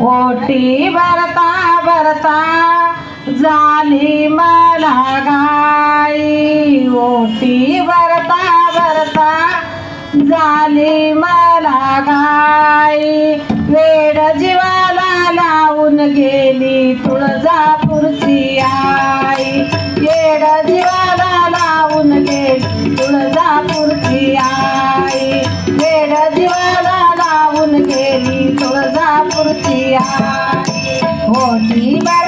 ओटी भरता भरता झाली मला गाई. ओटी भरता भरता झाली मला गाई. वेड जीवाला लावून गेली तुळजापूरची आई. Oh, Timar.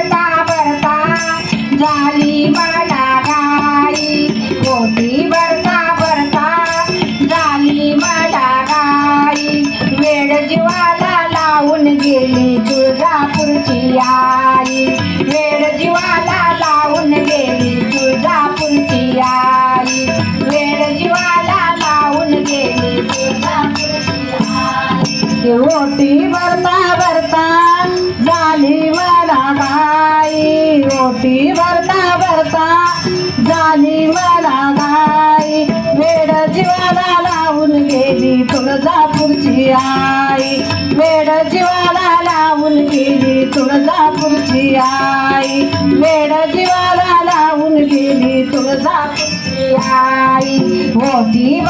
लावून गेली तुळजापूरची आई. वेड जीवाला लावून गेली तुळजापूरची आई. वेड जीवाला लावून गेली तुळजापूरची आई. मोठी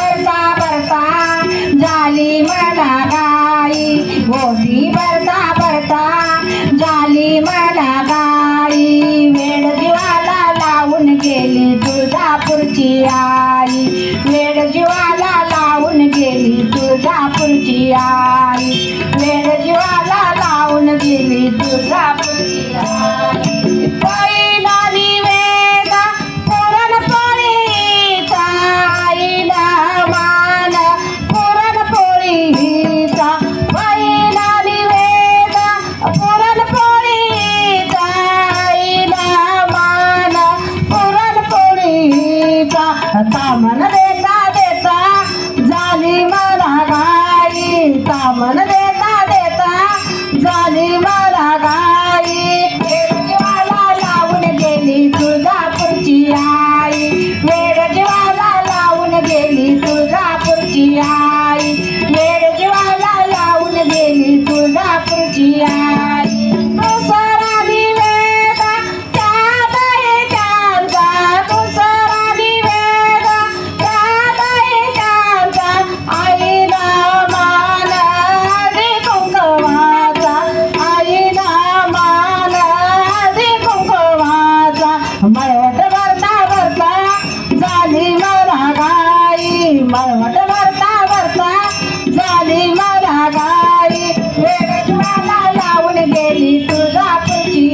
Tama.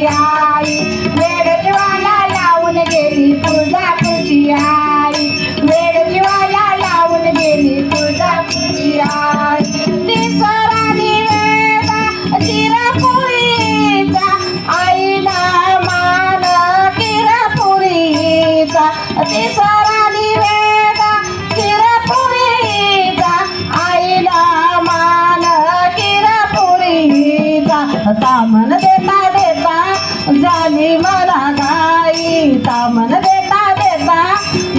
ai. झाली मला घाई. तामन देता देता.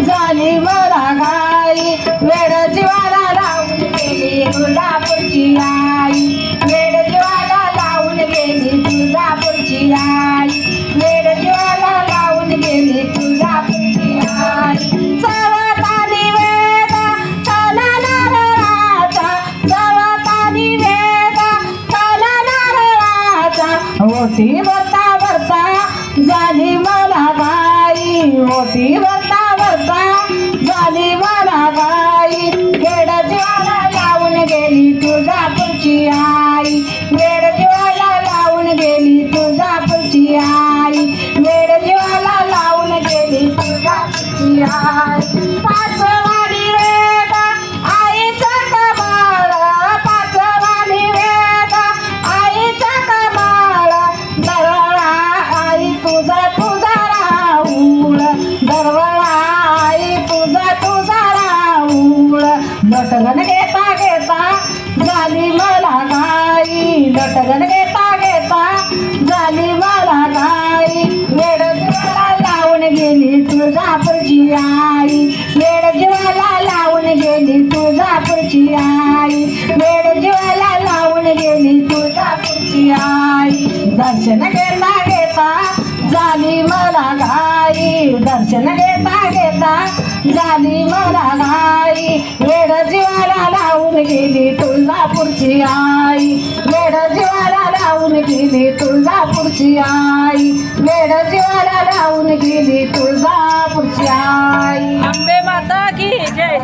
झाली मला घाई. वेळ जीवाला लावून गेली गुलाबची आई झाली मला बाई मोठी वरता वरता झाली नटरण घेता घेता झाली मला घाई वेड लावून गेली तुळजापूरची आई. वेड जीवाला लावून गेली तुळजापूरची आई. वेड जीवाला लावून गेली तुळजापूरची आई. दर्शन घेता घेता झाली मला घाई दर्शन घेता घेता झाली मला घाई वेड जीवाला लावून गेली तुळजापूरची आई. वेड जीवाला लावून गेली तुळजापूरची आई. वेड जीवाला लावून गेली तुळजापूरची आई. अंबे माता की जय.